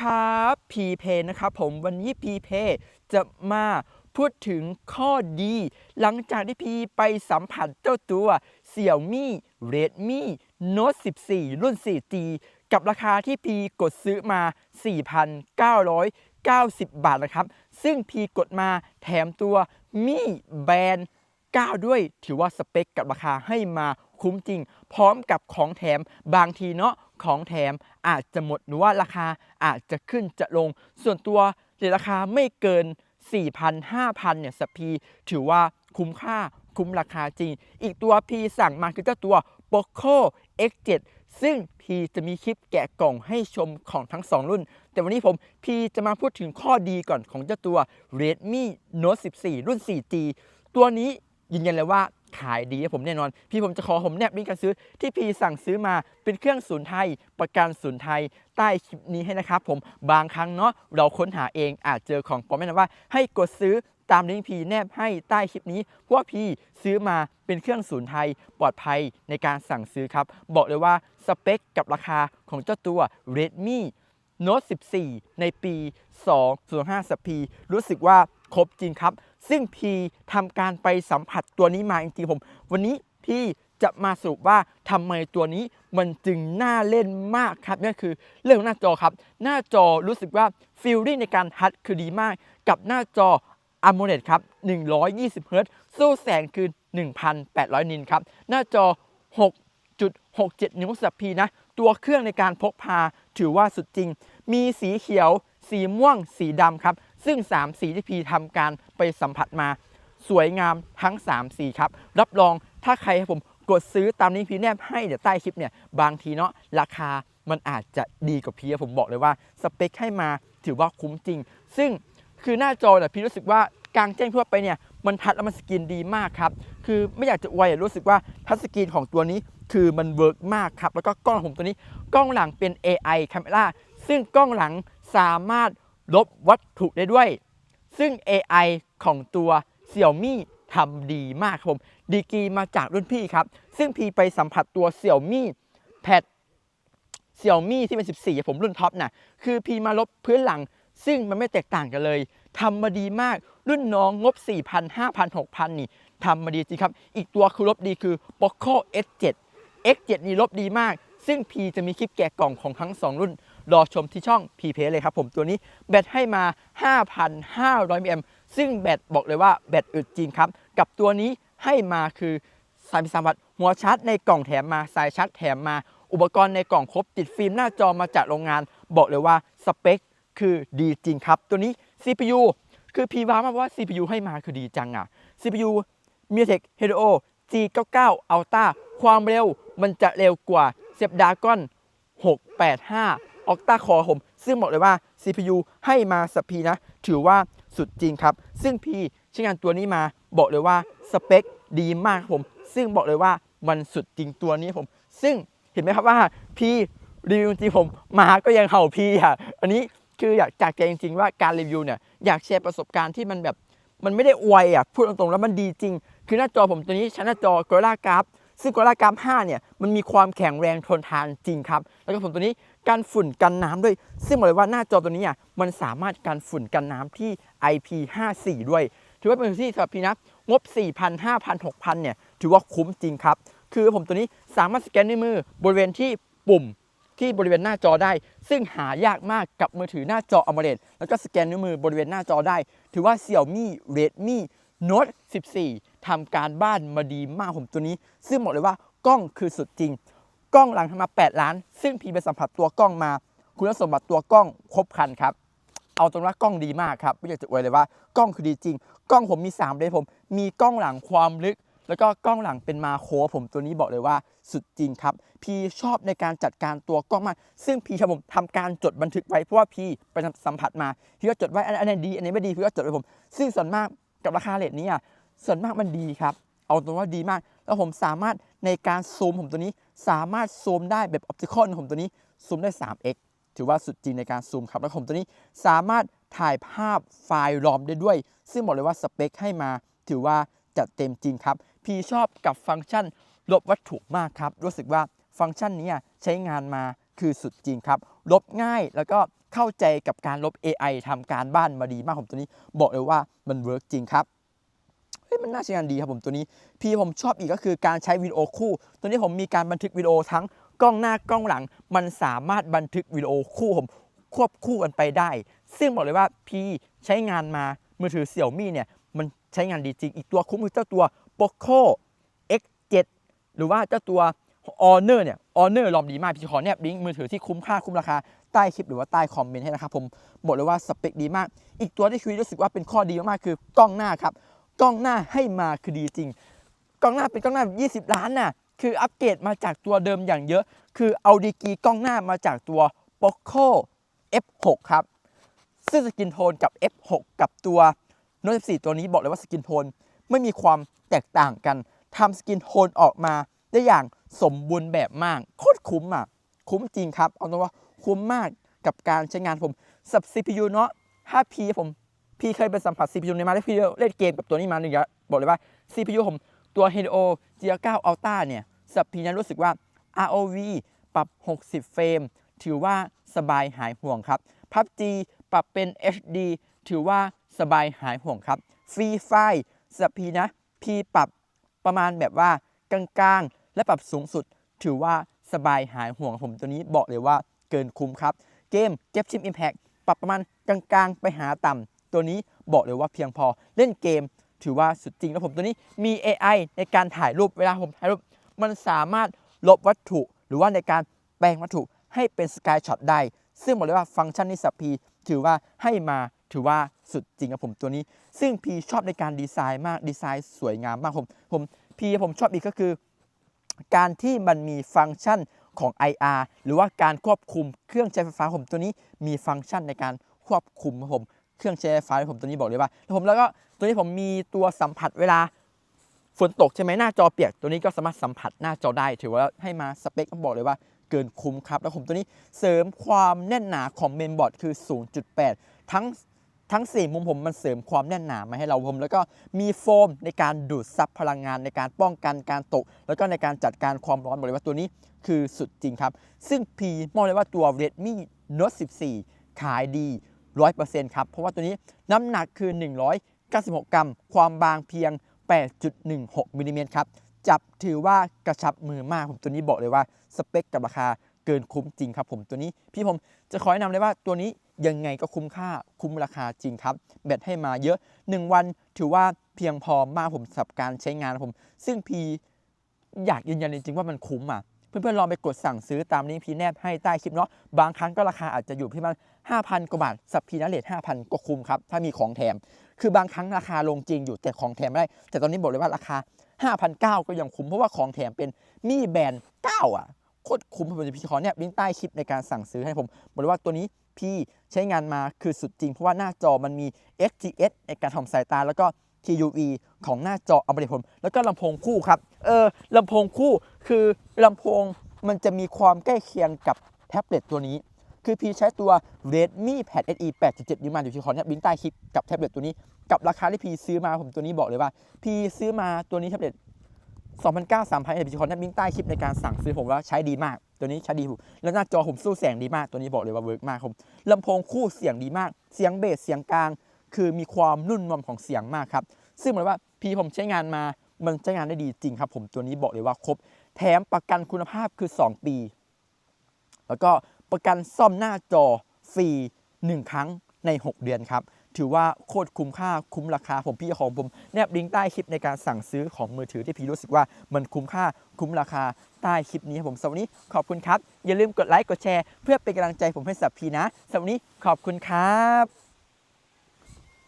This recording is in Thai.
ครับพีเพนะครับผมวันนี้พีเพจะมาพูดถึงข้อดี หลังจากที่พีไปสัมผัสเจ้าตัวเสี่ยวมี่ Redmi Note 14 รุ่น 4G กับราคาที่พีกดซื้อมา 4,990 บาทนะครับ ซึ่งพีกดมาแถมตัวมี่แบนด์9ด้วยถือว่าสเปคกับราคาให้มาคุ้มจริง พร้อมกับของแถมบางทีเนาะ ของแถมอาจจะหมดหรือว่าราคาอาจจะขึ้นจะลง ส่วนตัวในราคาไม่เกิน 4,000 5,000เนี่ยสพีถือว่าคุ้มค่าคุ้มราคาจริง อีกตัวพีสั่งมาคือเจ้าตัว Poco X7 ซึ่งพีจะมีคลิปแกะกล่องให้ชมของทั้ง 2 รุ่น แต่วันนี้ผมพีจะมาพูดถึงข้อดีก่อนของเจ้าตัว Redmi Note 14 รุ่น 4G ตัวนี้ยืนยันเลยว่า ขายดีให้ผมแน่นอน พี่ผมจะขอผมแนบลิงก์การซื้อที่พีสั่งซื้อมาเป็นเครื่องศูนย์ไทย ประกันศูนย์ไทย ใต้คลิปนี้ให้นะครับผมบางครั้งเนาะเราค้นหาเองอาจเจอของปลอมแนะนำว่า ให้กดซื้อตามลิงก์พีแนบให้ใต้คลิปนี้เพราะว่าพีซื้อมาเป็นเครื่องศูนย์ไทย ปลอดภัยในการสั่งซื้อครับ บอกเลยว่าสเปคกับราคาของเจ้าตัว Redmi Note 14 ในปี 2025สปีรู้สึกว่าครบจริงครับ ซึ่งพีทำการไปสัมผัสตัวนี้มาจริงๆผม วันนี้พี่จะมาสรุปว่าทำไมตัวนี้มันจึงน่าเล่นมากครับนั่นคือเรื่องของหน้าจอครับ หน้าจอรู้สึกว่าฟิลลิ่งในการทัชคือดีมาก กับหน้าจอ AMOLED ครับ 120 Hz สู้แสงคือ 1,800 นินครับ หน้าจอ 6.67 นิ้วสับพีนะ ตัวเครื่องในการพกพาถือว่าสุดจริง มีสีเขียว สีม่วง สีดำครับ ซึ่ง 3 สีที่พีทำการไปสัมผัสมา สวยงามทั้ง 3 สีครับ รับรองถ้าใครให้ผมกดซื้อตามนี้พีแนบให้เดี๋ยวใต้คลิปเนี่ยบางทีเนาะราคามันอาจจะดีกว่าพีผมบอกเลยว่าสเปคให้มาถือว่าคุ้มจริง ซึ่งคือหน้าจอเนี่ยพี่รู้สึกว่ากลางแจ้งทั่วไปเนี่ยมันทัชแล้วมันสกรีนดีมากครับ คือไม่อยากจะอวยรู้สึกว่าทัชสกรีนของตัวนี้คือมันเวิร์กมากครับ แล้วก็กล้องผมตัวนี้กล้องหลังเป็น AI Camera ซึ่งกล้องหลังสามารถ ลบวัตถุได้ด้วย ซึ่ง AI ของตัว Xiaomi ทำดีมากครับผม ดีกรีมาจากรุ่นพี่ครับ ซึ่งพี่ไปสัมผัสตัว Xiaomi Pad Xiaomi ที่เป็น 14 ผมรุ่นท็อปน่ะคือพี่มาลบพื้นหลัง ซึ่งมันไม่แตกต่างกันเลยทำมาดีมากรุ่นน้องงบ 4,000 5,000 6,000 นี่ทำมาดีจริงครับ อีกตัวคือลบดีคือ Poco X7 X7 นี่ลบดีมาก ซึ่งพีจะมีคลิปแกะกล่องของทั้ง 2 รุ่น รอชมที่ช่องพีเพเลยครับผมตัวนี้แบตให้มา 5,500มิลลิแอมซึ่งแบตบอกเลยว่าแบตอึดจริงครับ กับตัวนี้ให้มาคือสายสามวัตต์หัวชาร์จในกล่องแถมมาสายชาร์จแถมมา อุปกรณ์ในกล่องครบติดฟิล์มหน้าจอมาจากโรงงาน บอกเลยว่าสเปคคือดีจริงครับ ตัวนี้ CPU คือพีว้ามากว่า CPU ให้มาคือดีจังอะ CPU MediaTek Helio G99 Ultra ความเร็วมันจะเร็วกว่า Snapdragon 685 Octa Core ผม ซึ่งบอกเลยว่า CPU ให้มาสปีนะ ถือว่าสุดจริงครับ ซึ่งพี่ใช้งานตัวนี้มาบอกเลยว่าสเปคดีมากครับผม ซึ่งบอกเลยว่ามันสุดจริงตัวนี้ผม ซึ่งเห็นไหมครับว่าพี่รีวิวจริงผมมาก็ยังเห่าพี่อะ อันนี้คืออยากจากใจจริงๆว่าการรีวิวเนี่ยอยากแชร์ประสบการณ์ที่มันแบบมันไม่ได้อวยอะพูดตรงๆแล้วมันดีจริง คือหน้าจอผมตัวนี้ใช้หน้าจอ Gorilla Glass ซึ่ง Gorilla Glass 5เนี่ยมันมีความแข็งแรงทนทานจริงครับ แล้วก็ผมตัวนี้ กันฝุ่นกันน้ำด้วย ซึ่งบอกเลยว่าหน้าจอตัวนี้อะมันสามารถกันฝุ่นกันน้ำที่ IP54 ด้วย ถือว่าเป็นที่สำหรับพี่นะงบ 4,000 5,000 6,000เนี่ยถือว่าคุ้มจริงครับ คือผมตัวนี้สามารถสแกนด้วยมือบริเวณที่ปุ่มที่บริเวณหน้าจอได้ ซึ่งหายากมากกับมือถือหน้าจอ AMOLED แล้วก็สแกนนิ้วมือบริเวณหน้าจอได้ ถือว่า Xiaomi Redmi Note 14ทำการบ้านมาดีมากผมตัวนี้ ซึ่งบอกเลยว่ากล้องคือสุดจริง กล้องหลังทำมา 8 ล้าน ซึ่งพีไปสัมผัสตัวกล้องมา คุณสมบัติตัวกล้องครบครันครับ เอาตรงว่ากล้องดีมากครับไม่อยากจะอวยเลยว่ากล้องคือดีจริง กล้องผมมี3เลนส์ผม มีกล้องหลังความลึก แล้วก็กล้องหลังเป็นมาโคผมตัวนี้บอกเลยว่าสุดจริงครับ พีชอบในการจัดการตัวกล้องมาก ซึ่งพี่ครับผมทำการจดบันทึกไว้เพราะว่าพีไปสัมผัสมาพีก็จดไว้อันนไหนดีอันไหนไม่ดีพีก็จดไว้ผม ซึ่งส่วนมากกับราคาเลทนี้อะส่วนมากมันดีครับ เอาตรงว่าดีมาก แล้วผมสามารถในการซูมผมตัวนี้ สามารถซูมได้แบบออปติคอลผมตัวนี้ซูมได้ 3x ถือว่าสุดจริงในการซูมครับ แล้วผมตัวนี้สามารถถ่ายภาพไฟล์รอมได้ด้วย ซึ่งบอกเลยว่าสเปคให้มา ถือว่าจัดเต็มจริงครับ พี่ชอบกับฟังก์ชันลบวัตถุมากครับ รู้สึกว่าฟังก์ชันนี้ใช้งานมาคือสุดจริงครับ ลบง่ายแล้วก็เข้าใจกับการลบ AI ทำการบ้านมาดีมากผมตัวนี้ บอกเลยว่ามันเวิร์กจริงครับ มันน่าใช้งานดีครับผมตัวนี้ พี่ผมชอบอีกก็คือการใช้วิดีโอคู่ ตัวนี้ผมมีการบันทึกวิดีโอทั้งกล้องหน้ากล้องหลัง มันสามารถบันทึกวิดีโอคู่ผมควบคู่กันไปได้ ซึ่งบอกเลยว่าพี่ใช้งานมามือถือเสี่ยวมี่เนี่ยมันใช้งานดีจริง อีกตัวคุ้มคือเจ้าตัว Poco X7 หรือว่าเจ้าตัว Honor เนี่ย Honor ลอมดีมากพี่ขอแนบลิงก์มือถือที่คุ้มค่าคุ้มราคาใต้คลิปหรือว่าใต้คอมเมนต์ให้นะครับผมบอกเลยว่าสเปคดีมาก อีกตัวที่คุยรู้สึกว่าเป็นข้อดีมากๆคือกล้องหน้าครับ กล้องหน้าให้มาคือดีจริง กล้องหน้าเป็นกล้องหน้า 20 ล้านน่ะ คืออัปเกรดมาจากตัวเดิมอย่างเยอะ คือเอาดีกีกล้องหน้ามาจากตัว Poco F6 ครับ ซึ่งสกินโทนกับ F6 กับตัว Note 14 ตัวนี้บอกเลยว่าสกินโทนไม่มีความแตกต่างกันทำสกินโทนออกมาได้อย่างสมบูรณ์แบบมากโคตรคุ้มอะ คุ้มจริงครับ เอาตรงว่าคุ้มมากกับการใช้งานผมสับ CPU เนาะถ้าพีผม พี่เคยไปสัมผัส CPU ในมาแล้วพี่เล่นเกมกับตัวนี้มาหนึ่งแล้วบอกเลยว่า CPU ผมตัว Helio G9 Ultra เนี่ยสับพีนั้นรู้สึกว่า ROV ปรับ 60 เฟรม ถือว่าสบายหายห่วงครับ PUBG ปรับเป็น HD ถือว่าสบายหายห่วงครับ Free Fire สับพีนะ พี่ปรับประมาณแบบว่ากลางๆ และปรับสูงสุด ถือว่าสบายหายห่วงผมตัวนี้บอกเลยว่าเกินคุ้มครับ เกม g e p s h i m Impact ปรับประมาณกลางๆ ไปหาต่ำ ตัวนี้บอกเลยว่าเพียงพอเล่นเกม ถือว่าสุดจริงแล้วผมตัวนี้มี AI ในการถ่ายรูปเวลาผมถ่ายรูปมันสามารถลบวัตถุ หรือว่าในการแปลงวัตถุให้เป็นสกายช็อตได้ ซึ่งบอกเลยว่าฟังก์ชันนี้สับพีถือว่าให้มาถือว่าสุดจริงครับผมตัวนี้ ซึ่งพีชอบในการดีไซน์มากดีไซน์สวยงามมากผมผมพีผมชอบอีกก็คือ การที่มันมีฟังก์ชันของ IR หรือว่าการควบคุมเครื่องใช้ไฟฟ้าผมตัวนี้มีฟังก์ชันในการควบคุมผม เครื่องใช้ไฟฟ้าผมตัวนี้บอกเลยว่าแล้วผมแล้วก็ตัวนี้ผมมีตัวสัมผัสเวลาฝนตกใช่ไหมหน้าจอเปียกตัวนี้ก็สามารถสัมผัสหน้าจอได้ ถือว่าให้มาสเปคบอกเลยว่าเกินคุ้มครับ แล้วผมตัวนี้เสริมความแน่นหนาของเมนบอร์ดคือ 0.8 ทั้งทั้ง 4 มุมผมมันเสริมความแน่นหนามาให้เราผมแล้วก็มีโฟมในการดูดซับพลังงานในการป้องกันการตก แล้วก็ในการจัดการความร้อนบอกเลยว่าตัวนี้คือสุดจริงครับ ซึ่ง P มองเลยว่าตัว Redmi Note 14 ขายดี 100%ครับ เพราะว่าตัวนี้น้ำหนักคือ 196 กรัม ความบางเพียง 8.16มิลลิเมตรครับ จับถือว่ากระชับมือมากผมตัวนี้บอกเลยว่าสเปคกับราคาเกินคุ้มจริงครับผมตัวนี้พี่ผมจะขอแนะนำเลยว่าตัวนี้ยังไงก็คุ้มค่าคุ้มราคาจริงครับ แบตให้มาเยอะ 1 วันถือว่าเพียงพอมากผมสำหรับการใช้งานผม ซึ่งพีอยากยืนยันจริงๆว่ามันคุ้มอะ เพื่อนๆลองไปกดสั่งซื้อตามลิงก์พีแนบให้ใต้คลิปเนาะบางครั้งก็ราคาอาจจะอยู่ที่ประมาณ5,000 กว่าบาทสับพีนะเลท5,000 ก็คุ้มครับ ถ้ามีของแถม คือบางครั้งราคาลงจริงอยู่แต่ของแถมไม่ได้ แต่ตอนนี้บอกเลยว่าราคา 5,900 ก็ยังคุ้มเพราะว่าของแถมเป็นมีแบรนด์9อะโคตรคุ้มผมจะพี่ขอเนี่ยลิงก์ใต้คลิปในการสั่งซื้อให้ผมบอกเลยว่าตัวนี้พี่ใช้งานมาคือสุดจริง เพราะว่าหน้าจอมันมี SGS ในการทำสายตาแล้วก็ TUV ของหน้าจออาไปเลยผมแล้วก็ลำโพงคู่ครับ เออลำโพงคู่คือลำโพงมันจะมีความใกล้เคียงกับแท็บเล็ตตัวนี้ คือพี่ใช้ตัว Redmi Pad SE 8.7นิ้วมาอยู่ที่ขอเนี่ยลิงใต้คลิปกับแท็บเล็ตตัวนี้ กับราคาที่พี่ซื้อมาผมตัวนี้บอกเลยว่า พี่ซื้อมาตัวนี้แท็บเล็ต2,900 3,000เอพิคอนนับลิงใต้คลิปในการสั่งซื้อผมว่าใช้ดีมาก ตัวนี้ใช้ดีผมแล้วหน้าจอผมสู้แสงดีมาก ตัวนี้บอกเลยว่าเวิร์กมากผมลำโพงคู่เสียงดีมาก เสียงเบสเสียงกลาง คือมีความนุ่มนวลของเสียงมากครับ ซึ่งเหมือนว่าพี่ผมใช้งานมามันใช้งานได้ดีจริงครับ ผมตัวนี้บอกเลยว่าครบ แถมประกันคุณภาพคือ 2 ปี แล้วก็ประกันซ่อมหน้าจอฟรี1ครั้งใน 6 เดือนครับ ถือว่าโคตรคุ้มค่าคุ้มราคาผมพี่ของผมแนบลิงก์ใต้คลิปในการสั่งซื้อของมือถือที่พี่รู้สึกว่ามันคุ้มค่าคุ้มราคาใต้คลิปนี้ครับผมสำหรับวันนี้ขอบคุณครับ อย่าลืมกดไลค์กดแชร์ เพื่อเป็นกำลังใจผมให้สับพีนะสำหรับวันนี้ขอบคุณครับ